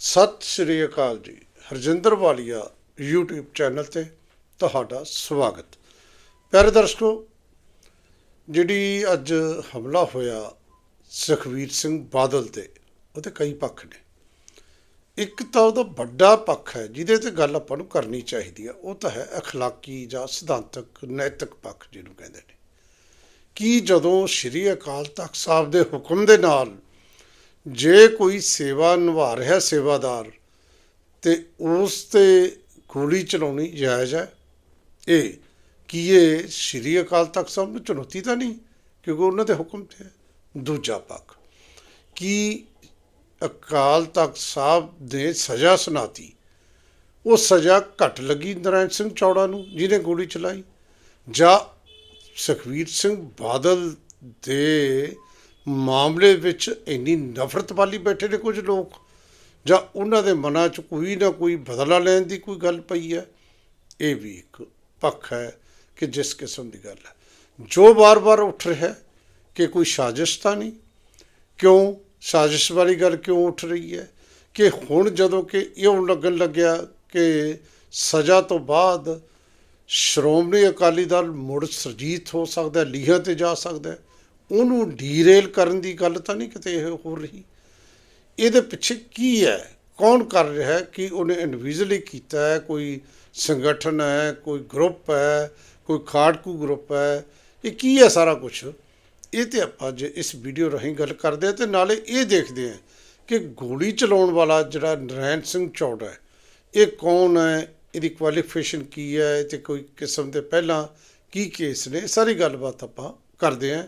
ਸਤਿ ਸ਼੍ਰੀ ਅਕਾਲ ਜੀ। ਹਰਜਿੰਦਰ ਵਾਲੀਆ YouTube channel ਤੇ ਤੁਹਾਡਾ ਸਵਾਗਤ। ਪਿਆਰੇ ਦਰਸ਼ਕੋ, ਜਿਹੜੀ ਅੱਜ ਹਮਲਾ ਹੋਇਆ ਸੁਖਵੀਰ ਸਿੰਘ ਬਾਦਲ ਤੇ ਉਹਦੇ ਕਈ ਪੱਖ ਨੇ। ਇੱਕ ਤਾਂ ਉਹਦਾ ਵੱਡਾ ਪੱਖ ਹੈ, ਜਿਹਦੇ ਤੇ ਗੱਲ ਆਪਾਂ ਨੂੰ ਕਰਨੀ ਚਾਹੀਦੀ ਹੈ ਉਹ ਤਾਂ ਹੈ ਅਖਲਾਕੀ ਜਾਂ ਸਿਧਾਂਤਕ, ਨੈਤਿਕ ਪੱਖ ਜਿਹਨੂੰ ਕਹਿੰਦੇ ਨੇ। ਕੀ ਜਦੋਂ ਸ਼੍ਰੀ ਅਕਾਲ ਤਖਤ ਸਾਹਿਬ ਦੇ ਹੁਕਮ ਦੇ ਨਾਲ ਜੇ ਕੋਈ ਸੇਵਾ ਨਿਭਾ ਰਿਹਾ ਸੇਵਾਦਾਰ, ਤੇ ਉਸ ਤੇ ਗੋਲੀ ਚਲਾਉਣੀ ਜਾਇਜ਼ ਹੈ। ਇਹ ਕੀ ਇਹ ਸ਼੍ਰੀ ਅਕਾਲ ਤਖਤ ਸਾਹਿਬ ਨੂੰ ਚੁਣੌਤੀ ਤਾਂ ਨਹੀਂ, ਕਿਉਂਕਿ ਉਹਨਾਂ ਦੇ ਹੁਕਮ ਤੇ ਹੈ। ਦੂਜਾ ਪੱਖ, ਕੀ ਅਕਾਲ ਤਖਤ ਸਾਹਿਬ ਦੇ ਸਜ਼ਾ ਸੁਣਾਤੀ? ਉਹ ਸਜ਼ਾ ਘੱਟ ਲੱਗੀ ਨਰਾਇਣ ਸਿੰਘ ਚੌੜਾ ਨੂੰ, ਜਿਹਨੇ ਗੋਲੀ ਚਲਾਈ, ਜਾਂ ਸੁਖਵੀਰ ਸਿੰਘ ਬਾਦਲ ਦੇ ਮਾਮਲੇ ਵਿੱਚ ਇੰਨੀ ਨਫ਼ਰਤ ਵਾਲੀ ਬੈਠੇ ਨੇ ਕੁਝ ਲੋਕ, ਜਾਂ ਉਹਨਾਂ ਦੇ ਮਨਾਂ 'ਚ ਕੋਈ ਨਾ ਕੋਈ ਬਦਲਾ ਲੈਣ ਦੀ ਕੋਈ ਗੱਲ ਪਈ ਹੈ? ਇਹ ਵੀ ਇੱਕ ਪੱਖ ਹੈ ਕਿ ਜਿਸ ਕਿਸਮ ਦੀ ਗੱਲ ਹੈ। ਜੋ ਵਾਰ-ਵਾਰ ਉੱਠ ਰਿਹਾ ਕਿ ਕੋਈ ਸਾਜ਼ਿਸ਼ ਤਾਂ ਨਹੀਂ? ਕਿਉਂ ਸਾਜ਼ਿਸ਼ ਵਾਲੀ ਗੱਲ ਕਿਉਂ ਉੱਠ ਰਹੀ ਹੈ? ਕਿ ਹੁਣ ਜਦੋਂ ਕਿ ਇਉਂ ਲੱਗਣ ਲੱਗਿਆ ਕਿ ਸਜ਼ਾ ਤੋਂ ਬਾਅਦ ਸ਼੍ਰੋਮਣੀ ਅਕਾਲੀ ਦਲ ਮੁੜ ਸਰਜੀਤ ਹੋ ਸਕਦਾ ਲੀਹਾਂ ਤੇ ਜਾ ਸਕਦਾ ਉਹਨੂੰ ਡੀਰੇਲ ਕਰਨ ਦੀ ਗੱਲ ਤਾਂ ਨਹੀਂ ਕਿਤੇ ਇਹ ਹੋ ਰਹੀ। ਇਹਦੇ ਪਿੱਛੇ ਕੀ ਹੈ? ਕੌਣ ਕਰ ਰਿਹਾ ਹੈ? ਕਿ ਉਹਨੇ ਇੰਡੀਵਿਜੂਅਲੀ ਕੀਤਾ ਹੈ? ਕੋਈ ਸੰਗਠਨ ਹੈ? ਕੋਈ ਗਰੁੱਪ ਹੈ? ਕੋਈ ਖਾੜਕੂ ਗਰੁੱਪ ਹੈ? ਇਹ ਕੀ ਹੈ ਸਾਰਾ ਕੁਝ ਇਹ ਤੇ ਆਪਾਂ ਅੱਜ ਇਸ ਵੀਡੀਓ ਰਾਹੀਂ ਗੱਲ ਕਰਦੇ ਹਾਂ ਤੇ ਨਾਲੇ ਇਹ ਦੇਖਦੇ ਹਾਂ ਕਿ ਗੋਲੀ ਚਲਾਉਣ ਵਾਲਾ ਜਿਹੜਾ ਨਰੈਣ ਸਿੰਘ ਚੌੜਾ ਹੈ, ਇਹ ਕੌਣ ਹੈ? ਇਹਦੀ ਕੁਆਲੀਫਿਕੇਸ਼ਨ ਕੀ ਹੈ? ਤੇ ਕੋਈ ਕਿਸਮ ਦੇ ਪਹਿਲਾਂ ਕੀ ਕੇਸ ਨੇ? ਸਾਰੀ ਗੱਲਬਾਤ ਆਪਾਂ ਕਰਦੇ ਹਾਂ।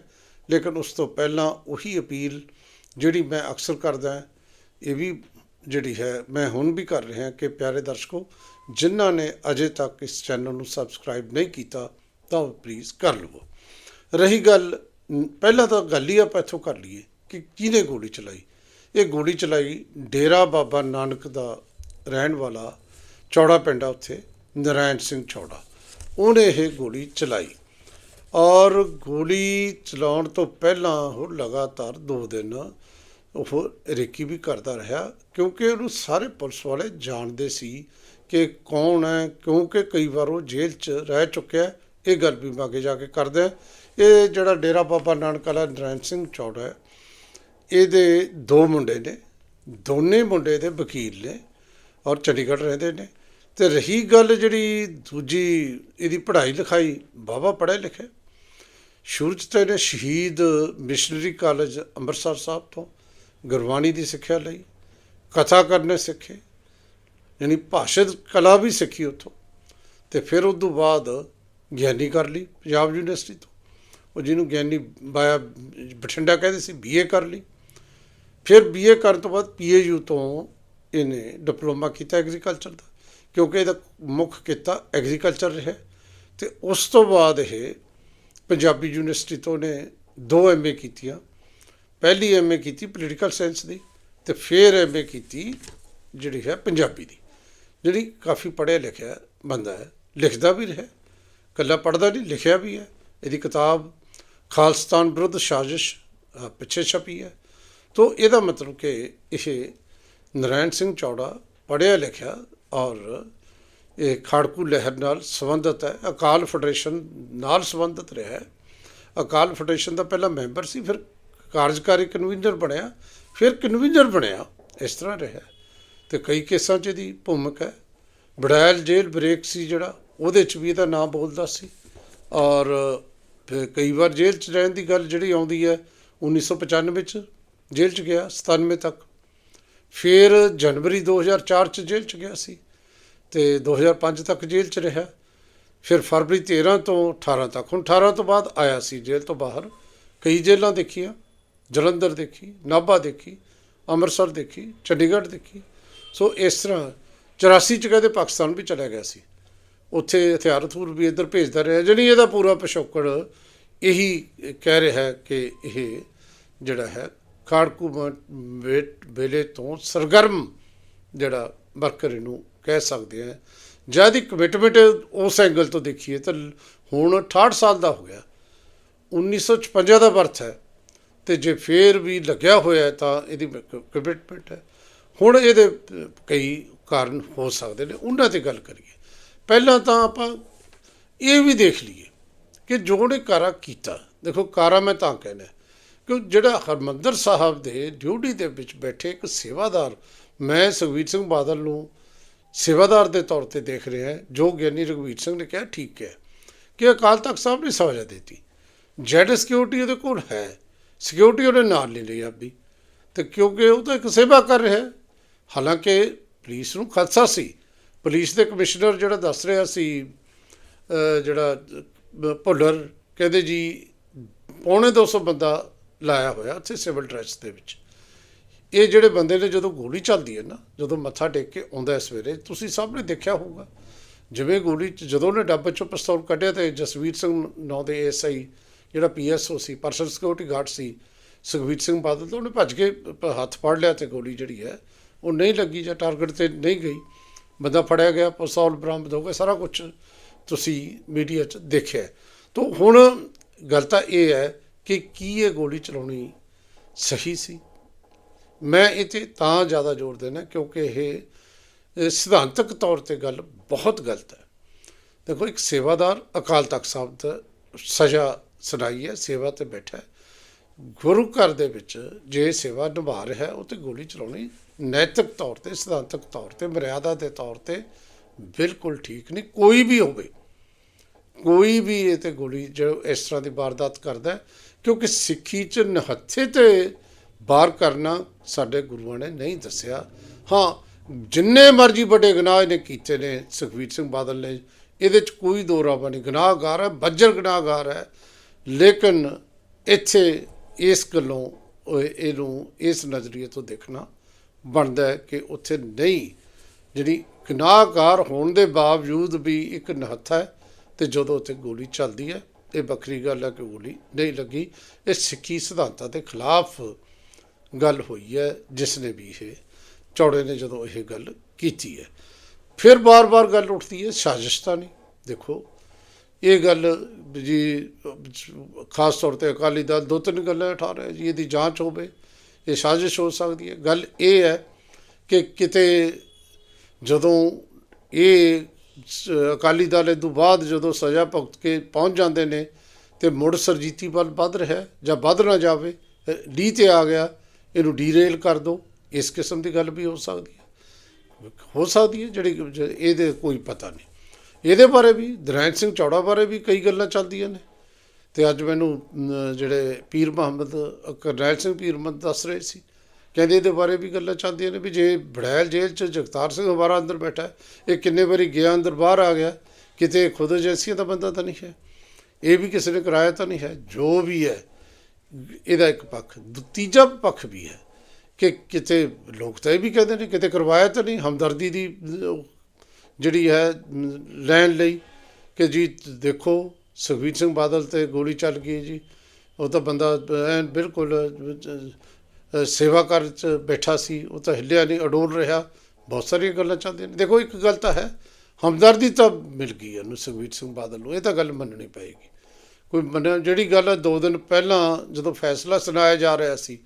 ਲੇਕਿਨ ਉਸ ਤੋਂ ਪਹਿਲਾਂ ਉਹੀ ਅਪੀਲ ਜਿਹੜੀ ਮੈਂ ਅਕਸਰ ਕਰਦਾ ਇਹ ਵੀ ਜਿਹੜੀ ਹੈ, ਮੈਂ ਹੁਣ ਵੀ ਕਰ ਰਿਹਾ ਕਿ ਪਿਆਰੇ ਦਰਸ਼ਕੋ, ਜਿਨ੍ਹਾਂ ਨੇ ਅਜੇ ਤੱਕ ਇਸ ਚੈਨਲ ਨੂੰ ਸਬਸਕ੍ਰਾਈਬ ਨਹੀਂ ਕੀਤਾ, ਤਾਂ ਪਲੀਜ਼ ਕਰ ਲਵੋ। ਰਹੀ ਗੱਲ ਪਹਿਲਾਂ ਤਾਂ ਗੱਲ ਹੀ ਆਪਾਂ ਇੱਥੋਂ ਕਰ ਲਈਏ ਕਿ ਕਿਹਨੇ ਗੋਲੀ ਚਲਾਈ? ਇਹ ਗੋਲੀ ਚਲਾਈ ਡੇਰਾ ਬਾਬਾ ਨਾਨਕ ਦਾ ਰਹਿਣ ਵਾਲਾ ਚੌੜਾ ਪਿੰਡ ਆ ਉੱਥੇ, ਨਰਾਇਣ ਸਿੰਘ ਚੌੜਾ। ਉਹਨੇ ਇਹ ਗੋਲੀ ਚਲਾਈ। ਔਰ ਗੋਲੀ ਚਲਾਉਣ ਤੋਂ ਪਹਿਲਾਂ ਉਹ ਲਗਾਤਾਰ 2 ਦਿਨ ਉਹ ਰੇਕੀ ਵੀ ਕਰਦਾ ਰਿਹਾ, ਕਿਉਂਕਿ ਉਹਨੂੰ ਸਾਰੇ ਪੁਲਿਸ ਵਾਲੇ ਜਾਣਦੇ ਸੀ ਕਿ ਕੌਣ ਹੈ, ਕਿਉਂਕਿ ਕਈ ਵਾਰ ਉਹ ਜੇਲ੍ਹ 'ਚ ਰਹਿ ਚੁੱਕਿਆ ਇਹ ਗੱਲ ਵੀ ਮੈਂ ਜਾ ਕੇ ਕਰਦਾ ਇਹ ਜਿਹੜਾ ਡੇਰਾ ਬਾਬਾ ਨਾਨਕ ਵਾਲਾ ਨਰਾਇਣ ਸਿੰਘ ਚੌੜਾ ਹੈ, ਇਹਦੇ ਦੋ ਮੁੰਡੇ ਨੇ, ਦੋਨੇ ਮੁੰਡੇ ਦੇ ਵਕੀਲ ਨੇ ਔਰ ਚੰਡੀਗੜ੍ਹ ਰਹਿੰਦੇ ਨੇ। ਤੇ ਰਹੀ ਗੱਲ ਜਿਹੜੀ ਦੂਜੀ, ਇਹਦੀ ਪੜ੍ਹਾਈ ਲਿਖਾਈ, ਬਾਬਾ ਪੜ੍ਹਿਆ ਲਿਖਿਆ? ਸ਼ੁਰੂ 'ਚ ਤਾਂ ਇਹਨੇ ਸ਼ਹੀਦ ਮਿਸ਼ਨਰੀ ਕਾਲਜ ਅੰਮ੍ਰਿਤਸਰ ਸਾਹਿਬ ਤੋਂ ਗੁਰਬਾਣੀ ਦੀ ਸਿੱਖਿਆ ਲਈ, ਕਥਾ ਕਰਨੇ ਸਿੱਖੇ, ਯਾਨੀ ਭਾਸ਼ਾ ਕਲਾ ਵੀ ਸਿੱਖੀ ਉੱਥੋਂ, ਤੇ ਫਿਰ ਉਸ ਤੋਂ ਬਾਅਦ ਗਿਆਨੀ ਕਰ ਲਈ ਪੰਜਾਬ ਯੂਨੀਵਰਸਿਟੀ ਤੋਂ। ਉਹ ਜਿਹਨੂੰ ਗਿਆਨੀ ਬਾਇਆ ਬਠਿੰਡਾ ਕਹਿੰਦੇ ਸੀ, ਬੀਏ ਕਰ ਲਈ। ਫਿਰ ਬੀਏ ਕਰਨ ਤੋਂ ਬਾਅਦ ਪੀਏਯੂ ਤੋਂ ਇਹਨੇ ਡਿਪਲੋਮਾ ਕੀਤਾ ਐਗਰੀਕਲਚਰ ਦਾ, ਕਿਉਂਕਿ ਇਹਦਾ ਮੁੱਖ ਕਿੱਤਾ ਐਗਰੀਕਲਚਰ ਰਿਹਾ। ਤੇ ਉਸ ਤੋਂ ਬਾਅਦ ਇਹ ਪੰਜਾਬੀ ਯੂਨੀਵਰਸਿਟੀ ਤੋਂ ਨੇ ਦੋ ਐਮਏ ਕੀਤੀਆਂ। ਪਹਿਲੀ ਐਮਏ ਕੀਤੀ ਪੋਲੀਟੀਕਲ ਸਾਇੰਸ ਦੀ ਤੇ ਫਿਰ ਐਮਏ ਕੀਤੀ ਜਿਹੜੀ ਹੈ ਪੰਜਾਬੀ ਦੀ। ਜਿਹੜੀ ਕਾਫੀ ਪੜ੍ਹਿਆ ਲਿਖਿਆ ਬੰਦਾ ਹੈ, ਲਿਖਦਾ ਵੀ ਰਿਹਾ ਕੱਲਾ ਪੜ੍ਹਦਾ ਨਹੀਂ, ਲਿਖਿਆ ਵੀ ਹੈ। ਇਹਦੀ ਕਿਤਾਬ ਖਾਲਸਤਾਨ ਵਿਰੁੱਧ ਸਾਜ਼ਿਸ਼ ਪਿੱਛੇ ਛਪੀ ਹੈ। ਤੋ ਇਹਦਾ ਮਤਲਬ ਕਿ ਇਹ ਨਰਾਇਣ ਸਿੰਘ ਚੌੜਾ ਪੜ੍ਹਿਆ ਲਿਖਿਆ ਔਰ ਇਹ ਖਾੜਕੂ ਲਹਿਰ ਨਾਲ ਸੰਬੰਧਿਤ ਹੈ। ਅਕਾਲ ਫੈਡਰੇਸ਼ਨ ਨਾਲ ਸੰਬੰਧਿਤ ਰਿਹਾ ਹੈ। ਅਕਾਲ ਫੈਡਰੇਸ਼ਨ ਦਾ ਪਹਿਲਾ ਮੈਂਬਰ ਸੀ, ਫਿਰ ਕਾਰਜਕਾਰੀ ਕਨਵੀਨਰ ਬਣਿਆ, ਫਿਰ ਕਨਵੀਨਰ ਬਣਿਆ, ਇਸ ਤਰ੍ਹਾਂ ਰਿਹਾ। ਤੇ ਕਈ ਕੇਸਾਂ 'ਚ ਇਹਦੀ ਭੂਮਿਕਾ ਹੈ। ਬੜੈਲ ਜੇਲ੍ਹ ਬ੍ਰੇਕ ਸੀ ਜਿਹੜਾ, ਉਹਦੇ 'ਚ ਵੀ ਇਹਦਾ ਨਾਮ ਬੋਲਦਾ ਸੀ। ਔਰ ਫਿਰ ਕਈ ਵਾਰ ਜੇਲ੍ਹ 'ਚ ਰਹਿਣ ਦੀ ਗੱਲ ਜਿਹੜੀ ਆਉਂਦੀ ਹੈ 1995 'ਚ ਜੇਲ੍ਹ 'ਚ ਗਿਆ 97 ਤੱਕ। ਫਿਰ ਜਨਵਰੀ 2004 'ਚ ਜੇਲ੍ਹ 'ਚ ਗਿਆ ਸੀ। ਤੇ 2005 ਤੱਕ ਜੇਲ੍ਹ 'ਚ ਰਿਹਾ। ਫਿਰ ਫਰਵਰੀ 13 ਤੋਂ 18 ਤੱਕ। ਹੁਣ 18 ਤੋਂ ਬਾਅਦ ਆਇਆ ਸੀ ਜੇਲ੍ਹ ਤੋਂ ਬਾਹਰ। ਕਈ ਜੇਲ੍ਹਾਂ ਦੇਖੀਆਂ। ਜਲੰਧਰ ਦੇਖੀ, ਨਾਭਾ ਦੇਖੀ, ਅੰਮ੍ਰਿਤਸਰ ਦੇਖੀ, ਚੰਡੀਗੜ੍ਹ ਦੇਖੀ। ਸੋ ਇਸ ਤਰ੍ਹਾਂ 84 ਚ ਕਹਿੰਦੇ ਪਾਕਿਸਤਾਨ ਵੀ ਚਲਾ ਗਿਆ ਸੀ। ਉੱਥੇ ਹਥਿਆਰ ਹਥੂਰ ਵੀ ਇੱਧਰ ਭੇਜਦਾ ਰਿਹਾ। ਜਾਣੀ ਇਹਦਾ ਪੂਰਾ ਪਿਛੋਕੜ ਇਹੀ ਕਹਿ ਰਿਹਾ ਹੈ ਕਿ ਇਹ ਜਿਹੜਾ ਹੈ, ਖਾੜਕੂ ਵੇ- ਵੇਲੇ ਤੋਂ ਸਰਗਰਮ ਜਿਹੜਾ ਵਰਕਰ ਇਹਨੂੰ ਕਹਿ ਸਕਦੇ ਆ। ਜਦ ਦੀ ਕਮਿਟਮੈਂਟ ਉਸ ਐਂਗਲ ਤੋਂ ਦੇਖੀਏ ਤਾਂ ਹੁਣ 68 ਸਾਲ ਦਾ ਹੋ ਗਿਆ। 1956 ਦਾ ਬਰਥ ਹੈ। ਤੇ ਜੇ ਫੇਰ ਵੀ ਲੱਗਿਆ ਹੋਇਆ ਤਾਂ ਇਹਦੀ ਕਮਿਟਮੈਂਟ ਹੈ। ਹੁਣ ਇਹਦੇ ਕਈ ਕਾਰਨ ਹੋ ਸਕਦੇ ਨੇ। ਉਹਨਾਂ ਤੇ ਗੱਲ ਕਰੀਏ। ਪਹਿਲਾਂ ਤਾਂ ਆਪਾਂ ਇਹ ਵੀ ਦੇਖ ਲਈਏ ਕਿ ਜੋ ਉਹਨੇ ਕਾਰਾ ਕੀਤਾ। ਦੇਖੋ ਕਾਰਾ ਮੈਂ ਤਾਂ ਕਹਿੰਦਾ ਕਿ ਜਿਹੜਾ ਹਰਮੰਦਰ ਸਾਹਿਬ ਦੇ ਡਿਊਟੀ ਦੇ ਵਿੱਚ ਬੈਠੇ ਇੱਕ ਸੇਵਾਦਾਰ, ਮੈਂ ਸੁਖਬੀਰ ਸਿੰਘ ਬਾਦਲ ਨੂੰ ਸੇਵਾਦਾਰ ਦੇ ਤੌਰ ਤੇ ਦੇਖ ਰਿਹਾ ਜੋ ਗਿਆਨੀ ਰਘਵੀਰ ਸਿੰਘ ਨੇ ਕਿਹਾ, ਠੀਕ ਹੈ। ਕਿ ਅਕਾਲ ਤਖਤ ਸਾਹਿਬ ਨੇ ਸਜ਼ਾ ਦਿੱਤੀ। ਜੈਡ ਸਿਕਿਉਰਿਟੀ ਉਹਦੇ ਕੋਲ ਹੈ। ਸਿਕਿਉਰਿਟੀ ਉਹਨੇ ਨਾਲ ਨਹੀਂ ਲਈ ਆਪਦੀ। ਤੇ ਕਿਉਂਕਿ ਉਹ ਤਾਂ ਇੱਕ ਸੇਵਾ ਕਰ ਰਿਹਾ ਹੈ। ਹਾਲਾਂਕਿ ਪੁਲਿਸ ਨੂੰ ਖਦਸ਼ਾ ਸੀ। ਪੁਲਿਸ ਦੇ ਕਮਿਸ਼ਨਰ ਜਿਹੜਾ ਦੱਸ ਰਿਹਾ ਸੀ ਜਿਹੜਾ ਭੁੱਲਰ, ਕਹਿੰਦੇ ਜੀ, ਪੌਣੇ 200 ਬੰਦਾ ਲਾਇਆ ਹੋਇਆ ਉੱਥੇ ਸਿਵਲ ਡਰੈਸ ਦੇ ਵਿੱਚ। ਇਹ ਜਿਹੜੇ ਬੰਦੇ ਨੇ ਜਦੋਂ ਗੋਲੀ ਚੱਲਦੀ ਹੈ ਨਾ, ਜਦੋਂ ਮੱਥਾ ਟੇਕ ਕੇ ਆਉਂਦਾ ਹੈ ਸਵੇਰੇ ਤੁਸੀਂ ਸਭ ਨੇ ਦੇਖਿਆ ਹੋਊਗਾ। ਜਿਵੇਂ ਗੋਲੀ 'ਚ- ਜਦੋਂ ਉਹਨੇ ਡੱਬੇ ਚੋਂ ਪਿਸਤੌਲ ਕੱਢਿਆ ਤੇ ਜਸਵੀਰ ਸਿੰਘ ਨਾਂ ਦੇ ਐਸਆਈ ਜਿਹੜਾ ਪੀਐਸਓ ਸੀ, ਪਰਸਨਲ ਸਿਕਿਉਰਿਟੀ ਗਾਰਡ ਸੀ ਸੁਖਵੀਰ ਸਿੰਘ ਬਾਦਲ ਤੋਂ ਉਹਨੇ ਭੱਜ ਕੇ ਹੱਥ ਫੜ ਲਿਆ ਤੇ ਗੋਲੀ ਜਿਹੜੀ ਹੈ, ਉਹ ਨਹੀਂ ਲੱਗੀ ਜਾਂ ਟਾਰਗੇਟ ਤੇ ਨਹੀਂ ਗਈ। ਬੰਦਾ ਫੜਿਆ ਗਿਆ, ਪਿਸਤੌਲ ਬਰਾਮਦ ਹੋ ਗਿਆ, ਸਾਰਾ ਕੁਝ ਤੁਸੀਂ ਮੀਡੀਆ 'ਚ ਦੇਖਿਆ ਤਾਂ ਹੁਣ ਗੱਲ ਤਾਂ ਇਹ ਹੈ ਕਿ ਕੀ ਇਹ ਗੋਲੀ ਚਲਾਉਣੀ ਸਹੀ ਸੀ? ਮੈਂ ਇਹ 'ਤੇ ਤਾਂ ਜ਼ਿਆਦਾ ਜ਼ੋਰ ਦੇਣਾ ਕਿਉਂਕਿ ਇਹ ਸਿਧਾਂਤਕ ਤੌਰ ਤੇ ਗੱਲ ਬਹੁਤ ਗਲਤ ਹੈ। ਦੇਖੋ, ਇੱਕ ਸੇਵਾਦਾਰ ਅਕਾਲ ਤਖਤ ਸਾਹਿਬ ਦਾ ਸਜ਼ਾ ਸੁਣਾਈ ਹੈ, ਸੇਵਾ ਤੇ ਬੈਠਾ ਹੈ। ਗੁਰੂ ਘਰ ਦੇ ਵਿੱਚ ਜੇ ਸੇਵਾ ਨਿਭਾ ਰਿਹਾ ਹੈ, ਉਹ ਤੇ ਗੋਲੀ ਚਲਾਉਣੀ ਨੈਤਿਕ ਤੌਰ ਤੇ, ਸਿਧਾਂਤਕ ਤੌਰ ਤੇ, ਮਰਿਆਦਾ ਦੇ ਤੌਰ ਤੇ ਬਿਲਕੁਲ ਠੀਕ ਨਹੀਂ। ਕੋਈ ਵੀ ਹੋਵੇ, ਕੋਈ ਵੀ ਇਹ ਤੇ ਗੋਲੀ ਜੋ ਇਸ ਤਰ੍ਹਾਂ ਦੀ ਵਾਰਦਾਤ ਕਰਦਾ ਕਿਉਂਕਿ ਸਿੱਖੀ ਚ ਨਹੱਥੇ ਤੇ ਬਾਹਰ ਕਰਨਾ ਸਾਡੇ ਗੁਰੂਆਂ ਨੇ ਨਹੀਂ ਦੱਸਿਆ। ਹਾਂ, ਜਿੰਨੇ ਮਰਜ਼ੀ ਵੱਡੇ ਗੁਨਾਹ ਇਹਨੇ ਕੀਤੇ ਨੇ ਸੁਖਵੀਰ ਸਿੰਘ ਬਾਦਲ ਨੇ, ਇਹਦੇ ਚ ਕੋਈ ਦੋ ਰਾਵਾ ਨਹੀਂ। ਗੁਨਾਹਗਾਰ ਹੈ, ਬੱਜਰ ਗੁਨਾਹਗਾਰ ਹੈ। ਲੇਕਿਨ ਇੱਥੇ ਇਸ ਗੱਲੋਂ ਇਹਨੂੰ ਇਸ ਨਜ਼ਰੀਏ ਤੋਂ ਦੇਖਣਾ ਬਣਦਾ ਹੈ ਕਿ ਉੱਥੇ ਨਹੀਂ, ਜਿਹੜੀ ਗੁਨਾਹਗਾਰ ਹੋਣ ਦੇ ਬਾਵਜੂਦ ਵੀ ਇੱਕ ਨਹੱਥ ਹੈ ਤੇ ਜਦੋਂ ਉੱਥੇ ਗੋਲੀ ਚੱਲਦੀ ਹੈ, ਇਹ ਵੱਖਰੀ ਗੱਲ ਹੈ ਕਿ ਗੋਲੀ ਨਹੀਂ ਲੱਗੀ। ਇਹ ਸਿੱਖੀ ਸਿਧਾਂਤਾਂ ਦੇ ਖਿਲਾਫ ਗੱਲ ਹੋਈ ਹੈ ਜਿਸ ਨੇ ਵੀ ਇਹ ਚੌੜੇ ਨੇ ਜਦੋਂ ਇਹ ਗੱਲ ਕੀਤੀ ਹੈ। ਫਿਰ ਬਾਰ-ਬਾਰ ਗੱਲ ਉੱਠਦੀ ਹੈ, ਸਾਜ਼ਿਸ਼ ਤਾਂ ਨਹੀਂ, ਦੇਖੋ। ਇਹ ਗੱਲ ਜੀ, ਖਾਸ ਤੌਰ ਤੇ ਅਕਾਲੀ ਦਲ ਦੋ ਤਿੰਨ ਗੱਲਾਂ ਉਠਾ ਰਿਹਾ ਜੀ, ਇਹਦੀ ਜਾਂਚ ਹੋਵੇ, ਇਹ ਸਾਜ਼ਿਸ਼ ਹੋ ਸਕਦੀ ਹੈ। ਗੱਲ ਇਹ ਹੈ ਕਿ ਕਿਤੇ ਜਦੋਂ ਇਹ ਅਕਾਲੀ ਦਲ ਇਹ ਤੋਂ ਬਾਅਦ ਜਦੋਂ ਸਜ਼ਾ ਭੁਗਤ ਕੇ ਪਹੁੰਚ ਜਾਂਦੇ ਨੇ ਤੇ ਮੁੜ ਸਰਜੀਤੀ ਵੱਲ ਵੱਧ ਰਿਹਾ ਜਾਂ ਵੱਧ ਨਾ ਜਾਵੇ ਡੀ ਤੇ ਆ ਗਿਆ ਇਹਨੂੰ ਡੀਰੇਲ ਕਰ ਦੋ। ਇਸ ਕਿਸਮ ਦੀ ਗੱਲ ਵੀ ਹੋ ਸਕਦੀ ਹੈ। ਹੋ ਸਕਦੀ ਹੈ ਜਿਹੜੀ ਇਹਦੇ ਕੋਈ ਪਤਾ ਨਹੀਂ। ਇਹਦੇ ਬਾਰੇ ਵੀ, ਦਰੈਣ ਸਿੰਘ ਚੌੜਾ ਬਾਰੇ ਵੀ ਕਈ ਗੱਲਾਂ ਚੱਲਦੀਆਂ ਨੇ। ਤੇ ਅੱਜ ਮੈਨੂੰ ਜਿਹੜੇ ਪੀਰ ਮੁਹੰਮਦ ਕਰਨੈਲ ਸਿੰਘ ਪੀਰ ਮੁਹੰਮਦ ਦੱਸ ਰਹੇ ਸੀ। ਕਹਿੰਦੇ ਇਹਦੇ ਬਾਰੇ ਵੀ ਗੱਲਾਂ ਚੱਲਦੀਆਂ ਨੇ ਵੀ ਜੇ ਬੜੈਲ ਜੇਲ੍ਹ 'ਚ ਜਗਤਾਰ ਸਿੰਘ ਹਵਾਰਾ ਅੰਦਰ ਬੈਠਾ ਇਹ ਕਿੰਨੇ ਵਾਰੀ ਗਿਆ ਅੰਦਰ, ਬਾਹਰ ਆ ਗਿਆ, ਕਿਤੇ ਖੁਦ ਏਜੰਸੀਆਂ ਦਾ ਬੰਦਾ ਤਾਂ ਨਹੀਂ ਹੈ। ਇਹ ਵੀ ਕਿਸੇ ਨੇ ਕਰਾਇਆ ਤਾਂ ਨਹੀਂ ਹੈ। ਜੋ ਵੀ ਹੈ ਇਹਦਾ ਇੱਕ ਪੱਖ। ਦੂ- ਤੀਜਾ ਪੱਖ ਵੀ ਹੈ ਕਿ ਕਿਤੇ ਲੋਕ ਤਾਂ ਇਹ ਵੀ ਕਹਿੰਦੇ ਨੇ ਕਿਤੇ ਕਰਵਾਇਆ ਤਾਂ ਨਹੀਂ, ਹਮਦਰਦੀ ਦੀ ਜਿਹੜੀ ਹੈ ਲੈਣ ਲਈ ਕਿ ਜੀ ਦੇਖੋ, ਸੁਖਬੀਰ ਸਿੰਘ ਬਾਦਲ ਤੇ ਗੋਲੀ ਚੱਲ ਗਈ ਜੀ। ਉਹ ਤਾਂ ਬੰਦਾ ਐਨ ਬਿਲਕੁਲ ਸੇਵਾ ਕਰ ਚ ਬੈਠਾ ਸੀ, ਉਹ ਤਾਂ ਹਿੱਲਿਆ ਨਹੀਂ, ਅਡੋਲ ਰਿਹਾ। ਬਹੁਤ ਸਾਰੀਆਂ ਗੱਲਾਂ ਚੱਲਦੀਆਂ ਨੇ। ਦੇਖੋ, ਇੱਕ ਗੱਲ ਤਾਂ ਹੈ, ਹਮਦਰਦੀ ਤਾਂ ਮਿਲ ਗਈ ਉਹਨੂੰ, ਸੁਖਬੀਰ ਸਿੰਘ ਬਾਦਲ ਨੂੰ। ਇਹ ਤਾਂ ਗੱਲ ਮੰਨਣੀ ਪਏਗੀ। ਕੋਈ ਮੰਨਿਆ ਜਿਹੜੀ ਗੱਲ ਹੈ ਦੋ ਦਿਨ ਪਹਿਲਾਂ ਜਦੋਂ ਫੈਸਲਾ ਸੁਣਾਇਆ ਜਾ ਰਿਹਾ ਸੀ,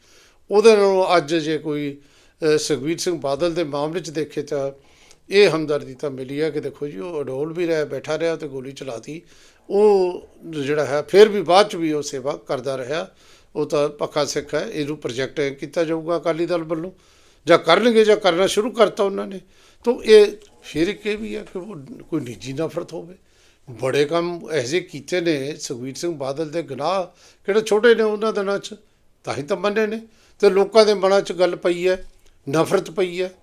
ਉਹਦੇ ਨਾਲੋਂ ਅੱਜ ਜੇ ਕੋਈ ਸੁਖਬੀਰ ਸਿੰਘ ਬਾਦਲ ਦੇ ਮਾਮਲੇ 'ਚ ਦੇਖੇ ਤਾਂ ਇਹ ਹਮਦਰਦੀ ਤਾਂ ਮਿਲੀ ਹੈ ਕਿ ਦੇਖੋ ਜੀ, ਉਹ ਅਡੋਲ ਵੀ ਰਿਹਾ, ਬੈਠਾ ਰਿਹਾ ਤੇ ਗੋਲੀ ਚਲਾਤੀ। ਉਹ ਜਿਹੜਾ ਹੈ, ਫਿਰ ਵੀ ਬਾਅਦ 'ਚ ਵੀ ਉਹ ਸੇਵਾ ਕਰਦਾ ਰਿਹਾ। ਉਹ ਤਾਂ ਪੱਕਾ ਸਿੱਖ ਹੈ, ਇਹਨੂੰ ਪ੍ਰੋਜੈਕਟ ਕੀਤਾ ਜਾਊਗਾ ਅਕਾਲੀ ਦਲ ਵੱਲੋਂ। ਜਾਂ ਕਰਨਗੇ, ਜਾਂ ਕਰਨਾ ਸ਼ੁਰੂ ਕਰਤਾ ਉਹਨਾਂ ਨੇ। ਤਾਂ ਇਹ, ਫਿਰ ਇੱਕ ਇਹ ਵੀ ਹੈ ਕਿ ਉਹ ਕੋਈ ਨਿੱਜੀ ਨਫ਼ਰਤ ਹੋਵੇ। ਬੜੇ ਕੰਮ ਐਸੇ ਕੀਤੇ ਨੇ, ਸੁਖਬੀਰ ਸਿੰਘ ਬਾਦਲ ਦੇ ਗੁਨਾਹ, ਕਿਹੜੇ ਛੋਟੇ ਨੇ ਉਹਨਾਂ ਦਿਨਾਂ 'ਚ? ਤਾਂ ਹੀ ਤਾਂ ਮੰਨੇ ਨੇ। ਤੇ ਲੋਕਾਂ ਦੇ ਮਨਾਂ 'ਚ ਗੱਲ ਪਈ ਹੈ, ਨਫ਼ਰਤ ਪਈ ਹੈ।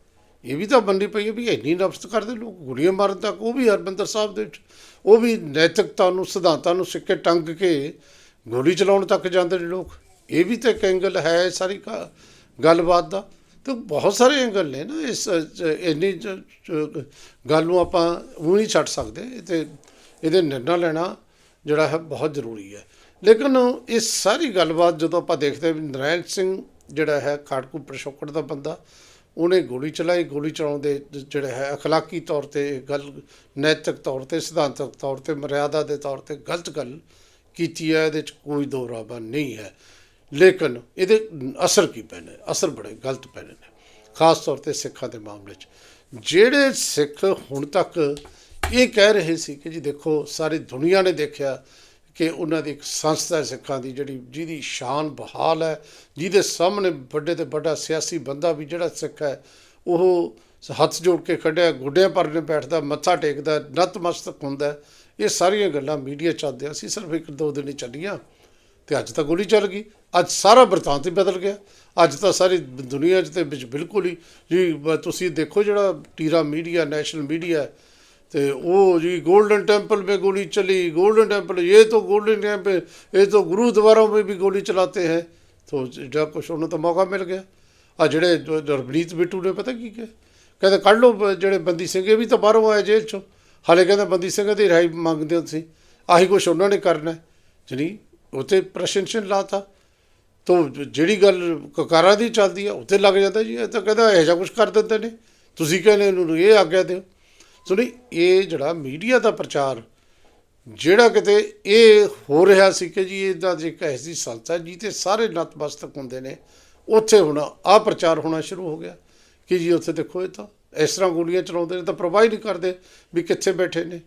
ਇਹ ਵੀ ਤਾਂ ਬੰਦੀ ਪਈ ਹੈ ਵੀ ਇੰਨੀ ਨਫ਼ਰਤ ਕਰਦੇ ਲੋਕ, ਗੋਲੀਆਂ ਮਾਰਨ ਤੱਕ, ਉਹ ਵੀ ਹਰਬੰਦਰ ਸਾਹਿਬ ਦੇ ਵਿੱਚ, ਉਹ ਵੀ ਨੈਤਿਕਤਾ ਨੂੰ, ਸਿਧਾਂਤਾਂ ਨੂੰ ਸਿੱਕੇ ਟੰਗ ਕੇ ਗੋਲੀ ਚਲਾਉਣ ਤੱਕ ਜਾਂਦੇ ਨੇ ਲੋਕ। ਇਹ ਵੀ ਤਾਂ ਇੱਕ ਐਂਗਲ ਹੈ ਸਾਰੀ ਕਾ- ਗੱਲਬਾਤ ਦਾ। ਤੇ ਬਹੁਤ ਸਾਰੇ ਐਂਗਲ ਨੇ ਨਾ, ਇਸ, ਇੰਨੀ ਗੱਲ ਨੂੰ ਆਪਾਂ ਉਹ ਨਹੀਂ ਛੱਡ ਸਕਦੇ। ਇਹ ਤੇ ਇਹਦੇ ਨਿਰਣਾ ਲੈਣਾ ਜਿਹੜਾ ਹੈ ਬਹੁਤ ਜ਼ਰੂਰੀ ਹੈ ਲੇਕਿਨ ਇਸ ਸਾਰੀ ਗੱਲਬਾਤ ਜਦੋਂ ਆਪਾਂ ਦੇਖਦੇ ਹਾਂ ਵੀ ਨਰਾਇਣ ਸਿੰਘ ਜਿਹੜਾ ਹੈ ਖਾੜਕੂ ਪ੍ਰਸ਼ੋਕੜ ਦਾ ਬੰਦਾ ਉਹਨੇ ਗੋਲੀ ਚਲਾਈ ਗੋਲੀ ਚਲਾਉਣ ਦੇ ਜ- ਜਿਹੜਾ ਹੈ اخلاقی ਤੌਰ ਤੇ ਇਹ ਗੱਲ ਨੈਤਿਕ ਤੌਰ ਤੇ ਸਿਧਾਂਤਕ ਤੌਰ ਤੇ ਮਰਿਆਦਾ ਦੇ ਤੌਰ ਤੇ ਗਲਤ ਗੱਲ ਕੀਤੀ ਹੈ ਇਹਦੇ ਚ ਕੋਈ ਦੋ ਰਾਬਾ ਨਹੀਂ ਹੈ ਲੇਕਿਨ ਇਹਦੇ ਅਸਰ ਕੀ ਪੈਣੇ ਅਸਰ ਬੜੇ ਗਲਤ ਪੈਣੇ ਨੇ ਖਾਸ ਤੌਰ ਤੇ ਸਿੱਖਾਂ ਦੇ ਮਾਮਲੇ 'ਚ ਜਿਹੜੇ ਸਿੱਖ ਹੁਣ ਤੱਕ ਇਹ ਕਹਿ ਰਹੇ ਸੀ ਕਿ ਜੀ ਦੇਖੋ, ਸਾਰੀ ਦੁਨੀਆ ਨੇ ਦੇਖਿਆ ਕਿ ਉਹਨਾਂ ਦੀ ਇੱਕ ਸੰਸਥਾ ਹੈ ਸਿੱਖਾਂ ਦੀ, ਜਿਹੜੀ ਜਿਹਦੀ ਸ਼ਾਨ ਬਹਾਲ ਹੈ, ਜਿਹਦੇ ਸਾਹਮਣੇ ਵੱਡੇ ਤੇ ਵੱਡਾ ਸਿਆਸੀ ਬੰਦਾ ਵੀ ਜਿਹੜਾ ਸਿੱਖ ਹੈ, ਉਹ ਹੱਥ ਜੋੜ ਕੇ ਖੜਿਆ, ਗੁੱਡਿਆਂ ਪਰ ਬੈਠਦਾ, ਮੱਥਾ ਟੇਕਦਾ, ਨਤਮਸਤਕ ਹੁੰਦਾ ਇਹ ਸਾਰੀਆਂ ਗੱਲਾਂ ਮੀਡੀਆ ਚੱਲਦੇ ਸੀ, ਸਿਰਫ ਇੱਕ ਦੋ ਦਿਨ ਹੀ ਚੱਲੀਆਂ ਤੇ ਅੱਜ ਤਾਂ ਗੋਲੀ ਚੱਲ ਗਈ। ਅੱਜ ਸਾਰਾ ਬਰਤਾਂਤ ਹੀ ਬਦਲ ਗਿਆ। ਅੱਜ ਤਾਂ ਸਾਰੀ ਦੁਨੀਆ 'ਚ ਤੇ ਵਿੱਚ ਬਿਲਕੁਲ ਹੀ ਜੀ ਤੁਸੀਂ ਦੇਖੋ ਜਿਹੜਾ ਟੀਰਾ ਮੀਡੀਆ, ਨੈਸ਼ਨਲ ਮੀਡੀਆ ਤੇ ਉਹ ਜੀ गोल्डन टेम्पल में गोली चली गोल्डन टेम्पल ये तो गोल्डन टेम्पल ये तो गुरुद्वारों में भी गोली चलाते हैं तो ਜਿਹੜਾ ਕੁਛ ਉਹਨੂੰ ਤਾਂ ਮੌਕਾ ਮਿਲ ਗਿਆ ਆ ਜਿਹੜੇ ਜੋ ਰਵਨੀਤ ਬਿੱਟੂ ਨੇ ਪਤਾ ਕੀ ਕਿਹਾ ਕਹਿੰਦੇ ਕੱਢ ਲਓ ਬ- ਜਿਹੜੇ ਬੰਦੀ ਸਿੰਘ ਇਹ ਵੀ ਤਾਂ ਬਾਹਰੋਂ ਆਏ ਜੇਲ੍ਹ ਚੋਂ ਹਾਲੇ ਕਹਿੰਦੇ ਬੰਦੀ ਸਿੰਘ ਦੀ ਰਿਹਾਈ ਮੰਗਦੇ ਹੋ ਤੁਸੀਂ ਆਹੀ ਕੁਛ ਉਹਨਾਂ ਨੇ ਕਰਨਾ ਹੈ। ਜਾਣੀ ਉਤੇ ਪ੍ਰਸ਼ੰਸਨ ਲਾਤਾ ਤੋ ਜਿਹੜੀ ਗੱਲ ਕਕਾਰਾਂ ਦੀ ਚੱਲਦੀ ਆ ਉੱਤੇ ਲੱਗ ਜਾਂਦਾ ਜੀ ਇਹ ਤਾਂ ਕਹਿੰਦਾ ਇਹੋ ਜਿਹਾ ਕੁਝ ਕਰ ਦਿੰਦੇ ਨੇ ਤੁਸੀਂ ਕਹਿੰਦੇ ਇਹਨੂੰ ਇਹ ਆਗਿਆ ਦਿਓ ਸੋ ਨਹੀਂ ਇਹ ਜਿਹੜਾ ਮੀਡੀਆ ਦਾ ਪ੍ਰਚਾਰ, ਜਿਹੜਾ ਕਿਤੇ ਇਹ ਹੋ ਰਿਹਾ ਸੀ ਕਿ ਜੀ, ਇਹਦਾ ਜੇ ਇੱਕ ਐਸੀ ਸੰਸਥਾ ਜੀ ਤੇ ਸਾਰੇ ਨਤਮਸਤਕ ਹੁੰਦੇ ਨੇ, ਉੱਥੇ ਹੁਣ ਆ ਪ੍ਰਚਾਰ ਹੋਣਾ ਸ਼ੁਰੂ ਹੋ ਗਿਆ। ਕਿ ਜੀ ਉੱਥੇ ਦੇਖੋ ਇਹ ਤਾਂ ਇਸ ਤਰ੍ਹਾਂ ਗੋਲੀਆਂ ਚਲਾਉਂਦੇ ਨੇ ਤਾਂ ਪ੍ਰੋਵਾਈਡ ਨਹੀਂ ਕਰਦੇ ਵੀ ਕਿੱਥੇ ਬੈਠੇ ਨੇ।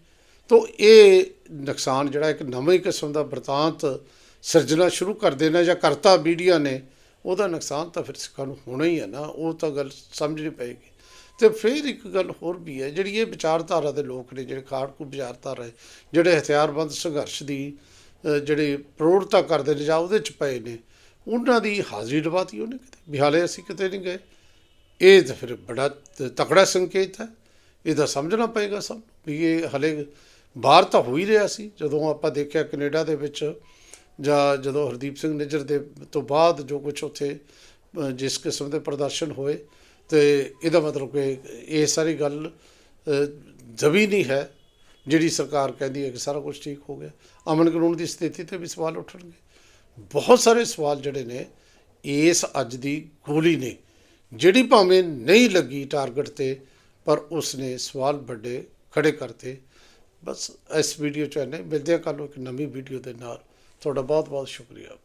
ਤੋ ਇਹ ਨੁਕਸਾਨ ਜਿਹੜਾ ਇੱਕ ਨਵੇਂ ਕਿਸਮ ਦਾ ਬਰਤਾਂਤ ਸਿਰਜਣਾ ਸ਼ੁਰੂ ਕਰ ਦੇਣਾ ਜਾਂ ਕਰਤਾ ਮੀਡੀਆ ਨੇ, ਉਹਦਾ ਨੁਕਸਾਨ ਤਾਂ ਫਿਰ ਸਿੱਖਾਂ ਨੂੰ ਹੋਣਾ ਹੀ ਹੈ ਨਾ, ਉਹ ਤਾਂ ਗੱਲ ਸਮਝਣੀ ਪਏਗੀ। ਤੇ ਫਿਰ ਇੱਕ ਗੱਲ ਹੋਰ ਵੀ ਹੈ ਜਿਹੜੀ ਇਹ ਵਿਚਾਰਧਾਰਾ ਦੇ ਲੋਕ ਨੇ ਜਿਹੜੇ ਖਾੜਕੂ ਵਿਚਾਰਧਾਰਾ ਜਿਹੜੇ ਹਥਿਆਰਬੰਦ ਸੰਘਰਸ਼ ਦੀ ਅ, ਜਿਹੜੇ ਪ੍ਰੋੜਤਾ ਕਰਦੇ ਨੇ ਜਾਂ ਉਹਦੇ ਚ ਪਏ ਨੇ ਉਹਨਾਂ ਦੀ ਹਾਜ਼ਰੀ ਲਵਾਤੀ ਉਹਨੇ ਕਿਤੇ? ਵੀ ਹਾਲੇ ਅਸੀਂ ਕਿਤੇ ਨਹੀਂ ਗਏ। ਇਹ ਤਾਂ ਫਿਰ ਬੜਾ ਤ- ਤਕੜਾ ਸੰਕੇਤ ਹੈ। ਇਹਦਾ ਸਮਝਣਾ ਪਏਗਾ ਸਭ ਵੀ ਇਹ ਹਲੇ ਬਾਹਰ ਤਾਂ ਹੋ ਹੀ ਰਿਹਾ ਸੀ। ਜਦੋਂ ਆਪਾਂ ਦੇਖਿਆ ਕੈਨੇਡਾ ਦੇ ਵਿੱਚ ਜਾਂ ਜਦੋਂ ਹਰਦੀਪ ਸਿੰਘ ਨਿੱਜਰ ਦੇ ਤੋਂ ਬਾਅਦ ਜੋ ਕੁਝ ਉੱਥੇ ਜਿਸ ਕਿਸਮ ਦੇ ਪ੍ਰਦਰਸ਼ਨ ਹੋਏ ਤੇ ਇਹਦਾ ਮਤਲਬ ਕਿ ਇਹ ਸਾਰੀ ਗੱਲ ਅ, ਨਹੀਂ ਹੈ ਜਿਹੜੀ ਸਰਕਾਰ ਕਹਿੰਦੀ ਹੈ ਕਿ ਸਾਰਾ ਕੁਝ ਠੀਕ ਹੋ ਗਿਆ। ਅਮਨ ਕਾਨੂੰਨ ਦੀ ਸਥਿਤੀ ਤੇ ਵੀ ਸਵਾਲ ਉੱਠਣਗੇ। ਬਹੁਤ ਸਾਰੇ ਸਵਾਲ ਜਿਹੜੇ ਨੇ ਇਸ ਅੱਜ ਦੀ ਗੋਲੀ ਨੇ ਜਿਹੜੀ ਭਾਵੇਂ ਨਹੀਂ ਲੱਗੀ ਟਾਰਗੇਟ ਤੇ ਪਰ ਉਸ ਨੇ ਸਵਾਲ ਵੱਡੇ ਖੜੇ ਕਰਤੇ। ਬਸ ਇਸ ਵੀਡੀਓ ਚ ਨੇ ਮਿਲਦੇ ਹਾਂ ਕੱਲ੍ਹ ਨੂੰ ਇੱਕ ਨਵੀਂ ਵੀਡੀਓ ਦੇ ਨਾਲ। ਤੁਹਾਡਾ ਬਹੁਤ ਬਹੁਤ ਸ਼ੁਕਰੀਆ।